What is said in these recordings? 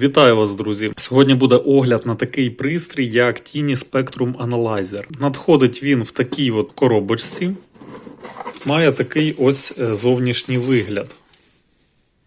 Вітаю вас, друзі! Сьогодні буде огляд на такий пристрій, як Tiny Spectrum Analyzer. Надходить він в такій от коробочці. Має такий ось е, зовнішній вигляд.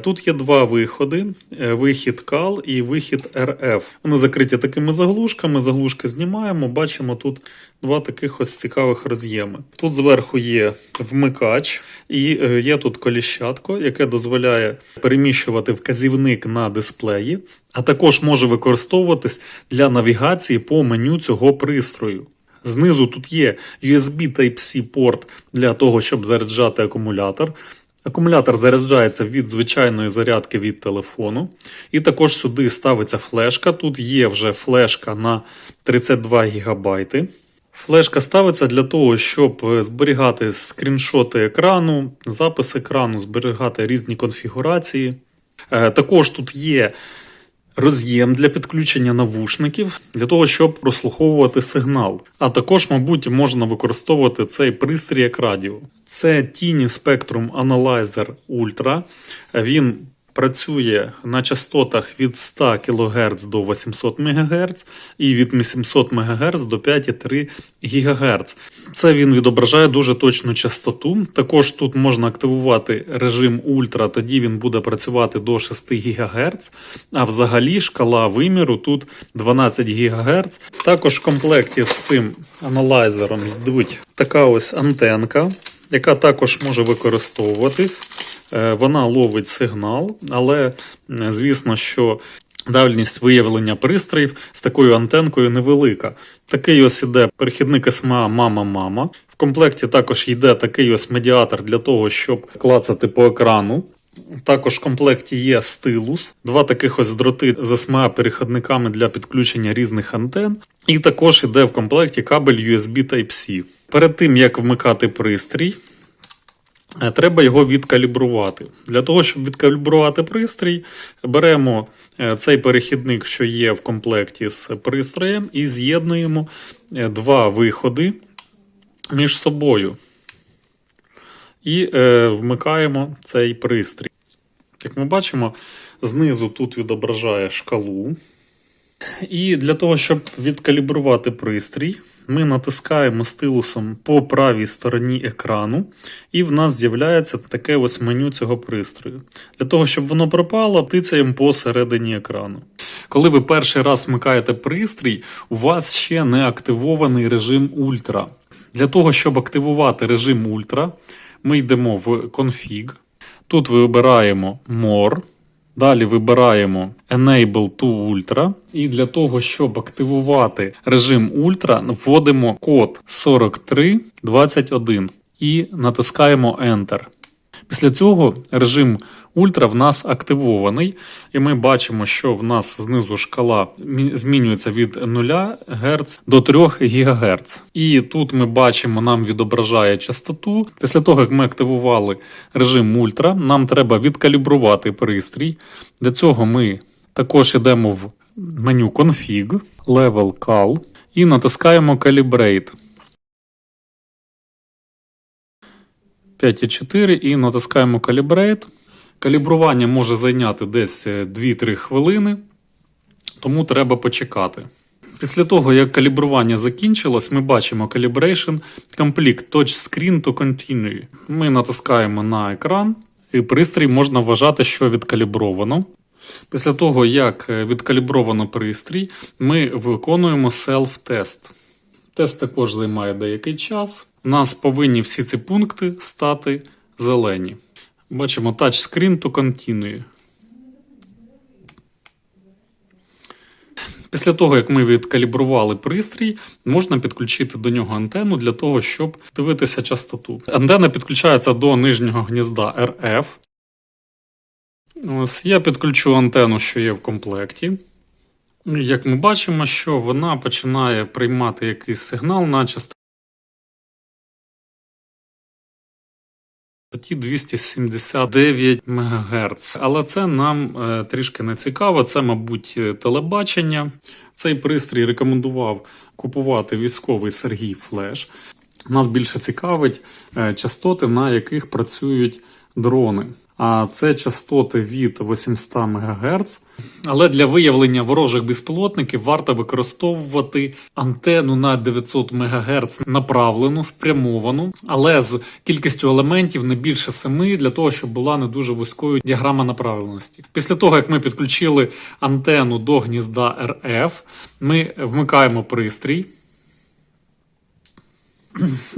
Тут є два виходи: е, вихід CAL і вихід RF. Вони закриті такими заглушками. Заглушки знімаємо. Бачимо тут два таких ось цікавих роз'єми. Тут зверху є вмикач, і е, є тут коліщатко, яке дозволяє переміщувати вказівник на дисплеї, а також може використовуватись для навігації по меню цього пристрою. Знизу тут є USB Type-C порт для того, щоб заряджати акумулятор. Акумулятор заряджається від звичайної зарядки від телефону. І також сюди ставиться флешка. Тут є вже флешка на 32 ГБ. Флешка ставиться для того, щоб зберігати скріншоти екрану, запис екрану, зберігати різні конфігурації. Е, Також тут є роз'єм для підключення навушників для того, щоб прослуховувати сигнал. А також, мабуть, можна використовувати цей пристрій як радіо. Це Tiny Spectrum Analyzer Ultra. Він працює на частотах від 100 кГц до 800 МГц і від 800 МГц до 5,3 ГГц. Це він відображає дуже точну частоту. Також тут можна активувати режим Ультра, тоді він буде працювати до 6 ГГц. А взагалі шкала виміру тут 12 ГГц. Також в комплекті з цим аналайзером йдуть така ось антенка, яка також може використовуватись. Е, Вона ловить сигнал, але звісно, що дальність виявлення пристроїв з такою антенкою невелика. Такий ось іде перехідник СМА мама-мама. В комплекті також йде такий ось медіатор для того, щоб клацати по екрану. Також в комплекті є стилус, два таких ось дроти з SMA перехідниками для підключення різних антен. І також йде в комплекті кабель USB Type-C. Перед тим як вмикати пристрій, Е, Треба його відкалібрувати. Для того, щоб відкалібрувати пристрій, беремо е, цей перехідник, що є в комплекті з пристроєм, і з'єднуємо е, два виходи між собою. І е, вмикаємо цей пристрій. Як ми бачимо, знизу тут відображає шкалу. І для того, щоб відкалібрувати пристрій, ми натискаємо стилусом по правій стороні екрану, і в нас з'являється таке ось меню цього пристрою. Для того, щоб воно пропало, тицяємо посередині екрану. Коли ви перший раз вмикаєте пристрій, у вас ще не активований режим Ультра. Для того, щоб активувати режим Ультра, ми йдемо в Config. Тут вибираємо More. Далі вибираємо Enable to Ultra. І для того, щоб активувати режим Ultra, вводимо код 4321 і натискаємо Enter. Після цього режим Ультра в нас активований, і ми бачимо, що в нас знизу шкала змінюється від 0 Гц до 3 ГГц. І тут ми бачимо, нам відображає частоту. Після того, як ми активували режим Ультра, нам треба відкалібрувати пристрій. Для цього ми також йдемо в меню Config, Level Cal і натискаємо Calibrate. 5,4 і натискаємо Calibrate. Калібрування може зайняти десь е, 2-3 хвилини, тому треба почекати. Після того, як калібрування закінчилось, ми бачимо Calibration Complete Touch Screen to Continue. Ми натискаємо на екран, і пристрій можна вважати, що відкалібровано. Після того, як е, відкалібровано пристрій, ми виконуємо self-тест. Тест також займає деякий час. У нас повинні всі ці пункти стати зелені. Бачимо Screen to Continue. Після того, як ми відкалібрували пристрій, можна підключити до нього антенну для того, щоб дивитися частоту. Антенна підключається до нижнього гнізда RF. Ось я підключу антенну, що є в комплекті. Як ми бачимо, що вона починає приймати якийсь сигнал на частоті 279 МГц. Але це нам е, трішки не цікаво. Це, мабуть, е, телебачення. Цей пристрій рекомендував купувати військовий Сергій Флеш. Нас більше цікавить е, частоти, на яких працюють дрони. А це частоти від 800 МГц. Але для виявлення ворожих безпілотників варто використовувати антенну на 900 МГц направлену, спрямовану, але з кількістю елементів не більше 7, для того, щоб була не дуже вузькою діаграма направленості. Після того, як ми підключили антенну до гнізда РФ, ми вмикаємо пристрій.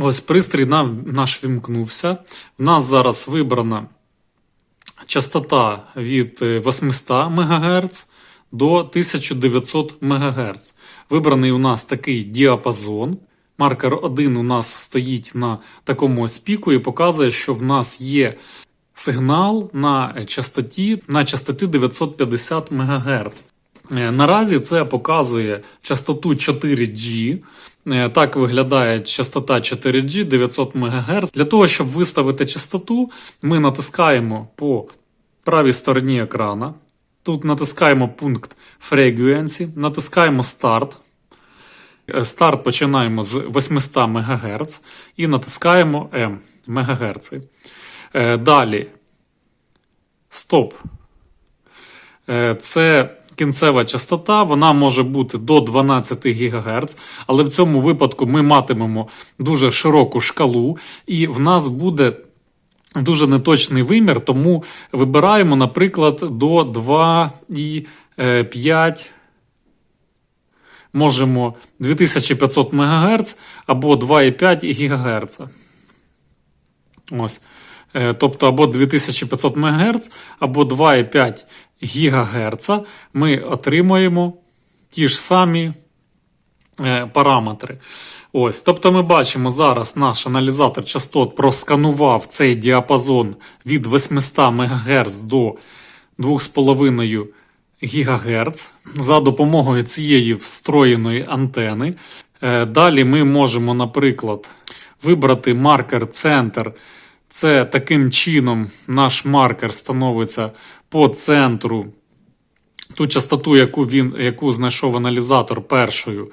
Ось пристрій нам, наш вімкнувся. У нас зараз вибрана частота від е, 800 МГц до 1900 МГц. Вибраний у нас такий діапазон. Маркер 1 у нас стоїть на такому ось піку і показує, що в нас є сигнал на частоті, на частоті 950 МГц. Е, Наразі це показує частоту 4G. Е, Так виглядає частота 4G 900 МГц. Для того, щоб виставити частоту, ми натискаємо по правій стороні екрана. Тут натискаємо пункт Frequency, натискаємо Старт. Е, Старт починаємо з 800 МГц і натискаємо М МГц. Далі Стоп. Це кінцева частота, вона може бути до 12 ГГц, але в цьому випадку ми матимемо дуже широку шкалу, і в нас буде дуже неточний вимір, тому вибираємо, наприклад, до 2,5. Можемо 2500 МГц або 2,5 ГГц. Ось. Е, Тобто або 2500 МГц, або 2,5 ГГц ми отримуємо ті ж самі е, параметри. Ось, тобто ми бачимо зараз наш аналізатор частот просканував цей діапазон від 800 МГц до 2,5 ГГц за допомогою цієї встроєної антени. Е, Далі ми можемо, наприклад, вибрати маркер центр. Це таким чином наш маркер становиться по центру. Ту частоту, яку він, яку знайшов аналізатор першою,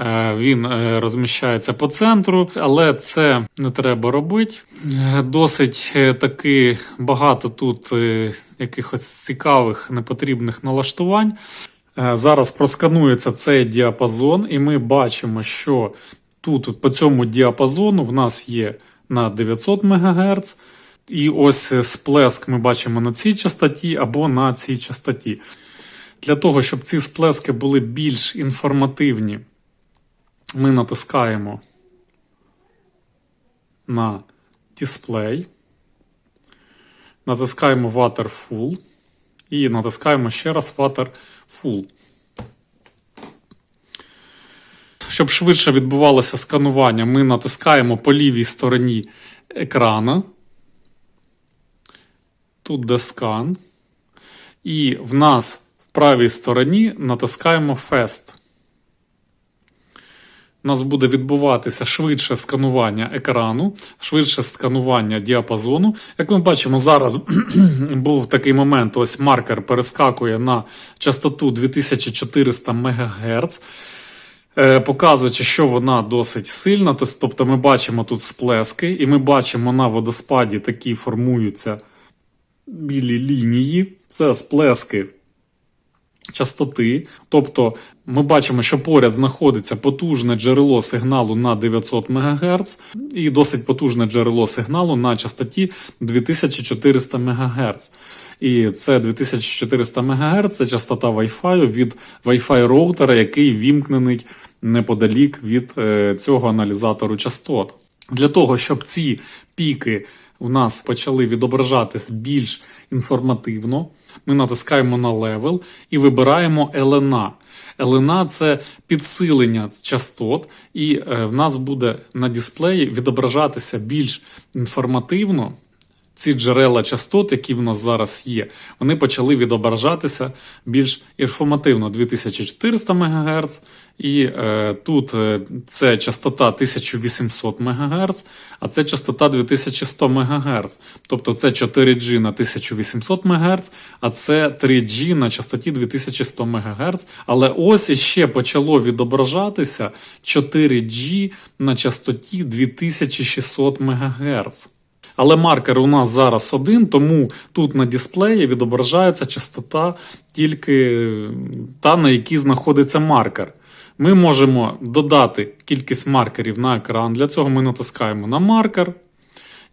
е, він е, розміщається по центру, але це не треба робити. Е, Досить таки багато тут якихось цікавих непотрібних налаштувань. Зараз просканується цей діапазон, і ми бачимо, що тут по цьому діапазону в нас є на 900 МГц. І ось е, сплеск ми бачимо на цій частоті або на цій частоті. Для того, щоб ці сплески були більш інформативні, ми натискаємо на дисплей, натискаємо Waterful і натискаємо ще раз Waterful. Щоб швидше відбувалося сканування, ми натискаємо по лівій стороні екрана. Тут де скан. І в нас в правій стороні натискаємо Fast. У нас буде відбуватися швидше сканування екрану, швидше сканування діапазону. Як ми бачимо, зараз був такий момент: ось маркер перескакує на частоту 2400 МГц. Е, Показуючи, що вона досить сильна, тобто ми бачимо тут сплески, і ми бачимо на водоспаді такі формуються білі лінії. Це сплески частоти. Тобто ми бачимо, що поряд знаходиться потужне джерело сигналу на 900 МГц і досить потужне джерело сигналу на частоті 2400 МГц. І це 2400 МГц, це частота Wi-Fi від Wi-Fi роутера, який вімкнений неподалік від е, цього аналізатору частот. Для того, щоб ці піки у нас почали відображатись більш інформативно, ми натискаємо на левел і вибираємо LNA. LNA – це підсилення частот, і е, в нас буде на дисплеї відображатися більш інформативно. Ці джерела частот, які в нас зараз є, вони почали відображатися більш інформативно 2400 МГц, і е, тут е, це частота 1800 МГц, а це частота 2100 МГц. Тобто це 4G на 1800 МГц, а це 3G на частоті 2100 МГц. Але ось іще почало відображатися 4G на частоті 2600 МГц. Але маркер у нас зараз один, тому тут на дисплеї відображається частота тільки та, на якій знаходиться маркер. Ми можемо додати кількість маркерів на екран. Для цього ми натискаємо на маркер.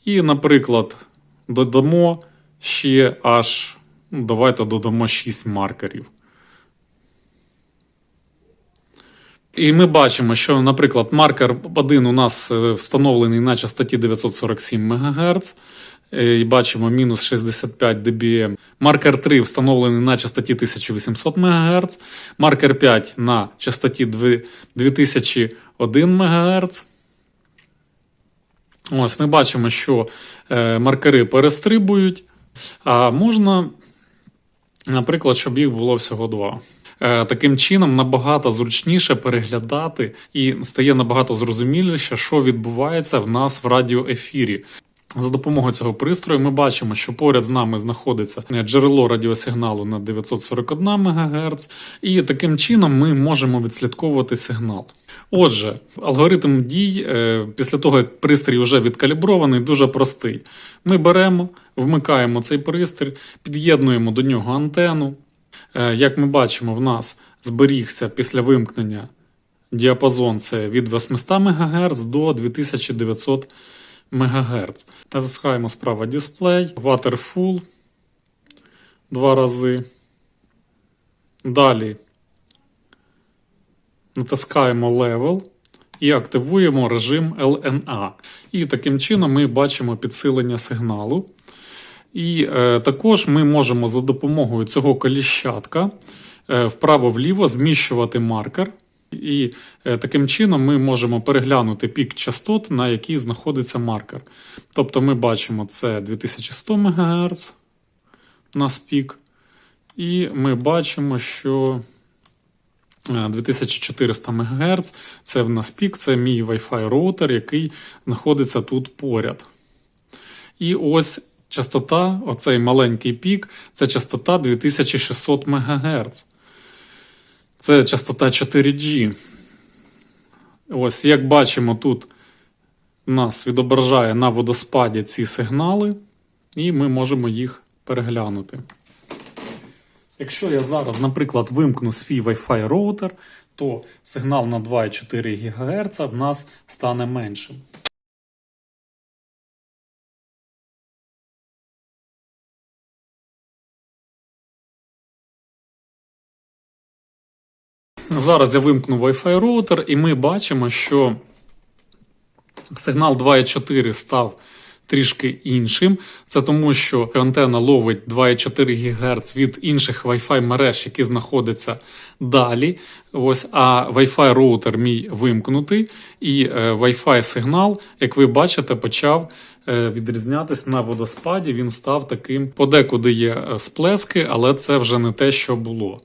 І, наприклад, додамо ще аж, ну, давайте додамо 6 маркерів. І ми бачимо, що, наприклад, маркер 1 у нас е, встановлений на частоті 947 МГц. І бачимо мінус 65 dBm. Маркер 3 встановлений на частоті 1800 МГц. Маркер 5 на частоті 2001 МГц. Ось ми бачимо, що е, маркери перестрибують, а можна, наприклад, щоб їх було всього два. Е, Таким чином набагато зручніше переглядати і стає набагато зрозуміліше, що відбувається в нас в радіоефірі. За допомогою цього пристрою ми бачимо, що поряд з нами знаходиться джерело радіосигналу на 941 МГц, і таким чином ми можемо відслідковувати сигнал. Отже, алгоритм дій е, після того, як пристрій вже відкалібрований, дуже простий. Ми беремо, вмикаємо цей пристрій, під'єднуємо до нього антенну. Е, Як ми бачимо, в нас зберігся після вимкнення діапазон це від 800 МГц до 2900 МГц. Натискаємо справа дисплей, Waterful два рази. Далі натискаємо Level і активуємо режим LNA. І таким чином ми бачимо підсилення сигналу. І е, також ми можемо за допомогою цього коліщатка е, вправо-вліво зміщувати маркер. І е, таким чином ми можемо переглянути пік частот, на якій знаходиться маркер. Тобто ми бачимо це 2100 МГц у нас пік. І ми бачимо, що е, 2400 МГц це в нас пік, це мій Wi-Fi роутер, який знаходиться тут поряд. І ось частота, оцей маленький пік, це частота 2600 МГц. Це частота 4G. Ось, як бачимо, тут нас відображає на водоспаді ці сигнали, і ми можемо їх переглянути. Якщо я зараз, наприклад, вимкну свій Wi-Fi роутер, то сигнал на 2,4 ГГц в нас стане меншим. Зараз я вимкну Wi-Fi роутер, і ми бачимо, що сигнал 2,4 став трішки іншим. Це тому, що антена ловить 2,4 ГГц від інших Wi-Fi мереж, які знаходяться далі. Ось, а Wi-Fi роутер мій вимкнутий, і е, Wi-Fi сигнал, як ви бачите, почав е, відрізнятись на водоспаді. Він став таким, подекуди є е, сплески, але це вже не те, що було.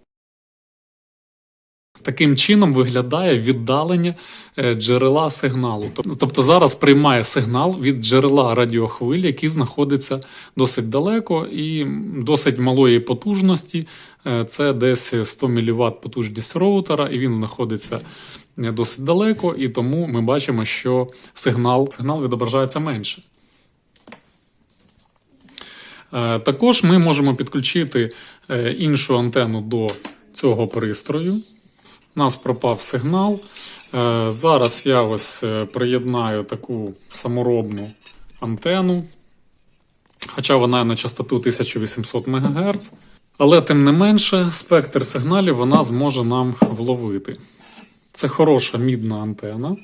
Таким чином виглядає віддалення е, джерела сигналу. Тобто зараз приймає сигнал від джерела радіохвилі, який знаходиться досить далеко і досить малої потужності. Е, Це десь 100 мВт потужність роутера, і він знаходиться е, досить далеко, і тому ми бачимо, що сигнал, сигнал відображається менше. Також ми можемо підключити іншу антенну до цього пристрою. У нас пропав сигнал. Е, Зараз я ось е, приєднаю таку саморобну антенну, хоча вона на частоту 1800 МГц. Але тим не менше, спектр сигналів вона зможе нам вловити. Це хороша мідна антена.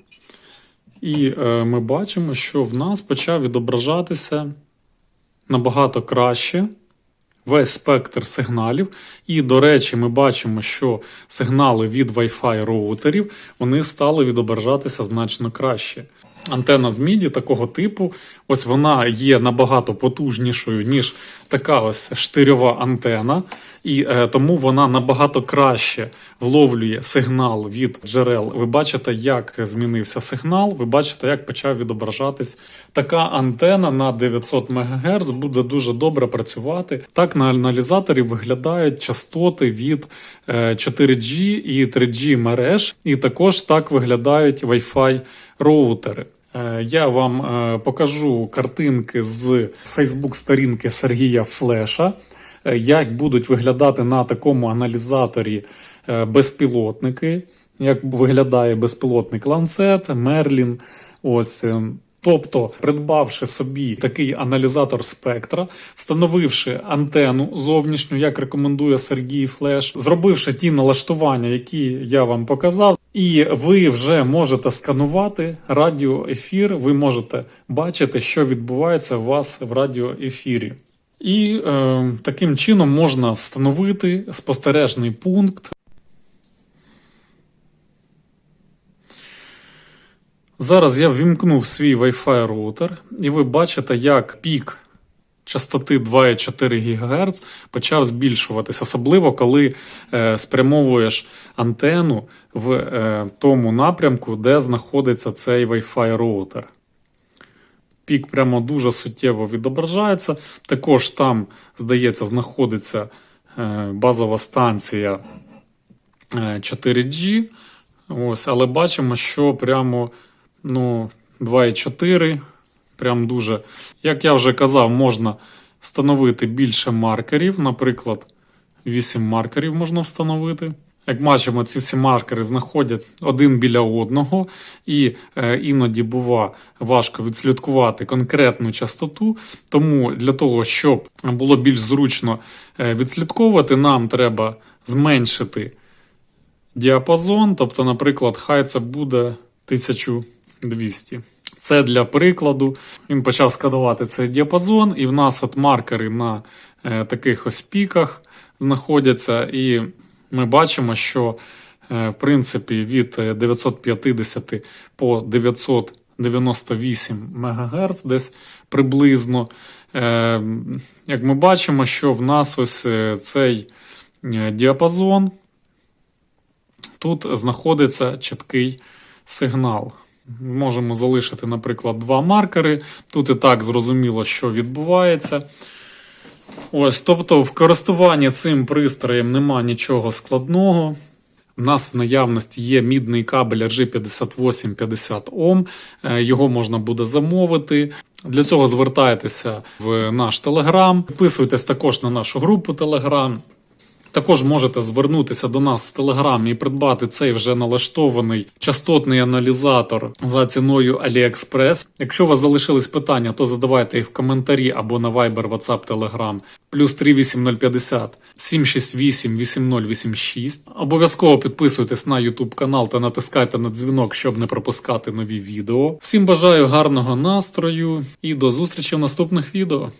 І е, ми бачимо, що в нас почав відображатися набагато краще весь спектр сигналів. І, до речі, ми бачимо, що сигнали від Wi-Fi роутерів вони стали відображатися значно краще. Антена з міді такого типу, ось вона є набагато потужнішою, ніж така ось штирьова антена, і е, тому вона набагато краще вловлює сигнал від джерел. Ви бачите, як змінився сигнал, ви бачите, як почав відображатись. Така антена на 900 МГц буде дуже добре працювати. Так на аналізаторі виглядають частоти від е, 4G і 3G мереж, і також так виглядають Wi-Fi роутери. Е, Я вам е, покажу картинки з Фейсбук-сторінки Сергія Флеша, е, як будуть виглядати на такому аналізаторі е, безпілотники, як виглядає безпілотник Lancet, Merlin. Ось. е, Тобто, придбавши собі такий аналізатор спектра, встановивши антенну зовнішню, як рекомендує Сергій Флеш, зробивши ті налаштування, які я вам показав, і ви вже можете сканувати радіоефір, ви можете бачити, що відбувається у вас в радіоефірі. І е, таким чином можна встановити спостережний пункт Зараз я ввімкнув свій Wi-Fi роутер, і ви бачите, як пік частоти 2,4 ГГц почав збільшуватись, особливо коли е, спрямовуєш антенну в е, тому напрямку, де знаходиться цей Wi-Fi роутер. Пік прямо дуже суттєво відображається. Також там, здається, знаходиться е, базова станція е, 4G. Ось, але бачимо, що прямо ну, 2,4. Прям дуже. Як я вже казав, можна встановити більше маркерів. Наприклад, 8 маркерів можна встановити. Як бачимо, ці всі маркери знаходяться один біля одного, і е, іноді бува важко відслідкувати конкретну частоту. Тому для того, щоб було більш зручно е, відслідковувати, нам треба зменшити діапазон. Тобто, наприклад, хай це буде 1200. Це для прикладу. Він почав складувати цей діапазон, і в нас от маркери на е, таких ось піках знаходяться. І ми бачимо, що е, в принципі від е, 950 по 998 МГц десь приблизно. Е, як ми бачимо, що в нас ось е, цей е, діапазон тут знаходиться чіткий сигнал. Можемо залишити, наприклад, два маркери. Тут і так зрозуміло, що відбувається. Ось, тобто, в користуванні цим пристроєм нема нічого складного. У нас в наявності є мідний кабель RG5850 Ом. Е, Його можна буде замовити. Для цього звертайтеся в наш Телеграм. Підписуйтесь також на нашу групу Телеграм. Також можете звернутися до нас в Телеграмі і придбати цей вже налаштований частотний аналізатор за ціною AliExpress. Якщо у вас залишились питання, то задавайте їх в коментарі або на Viber, WhatsApp, Telegram. Плюс 38050 768 8086. Обов'язково підписуйтесь на YouTube канал та натискайте на дзвінок, щоб не пропускати нові відео. Всім бажаю гарного настрою і до зустрічі в наступних відео.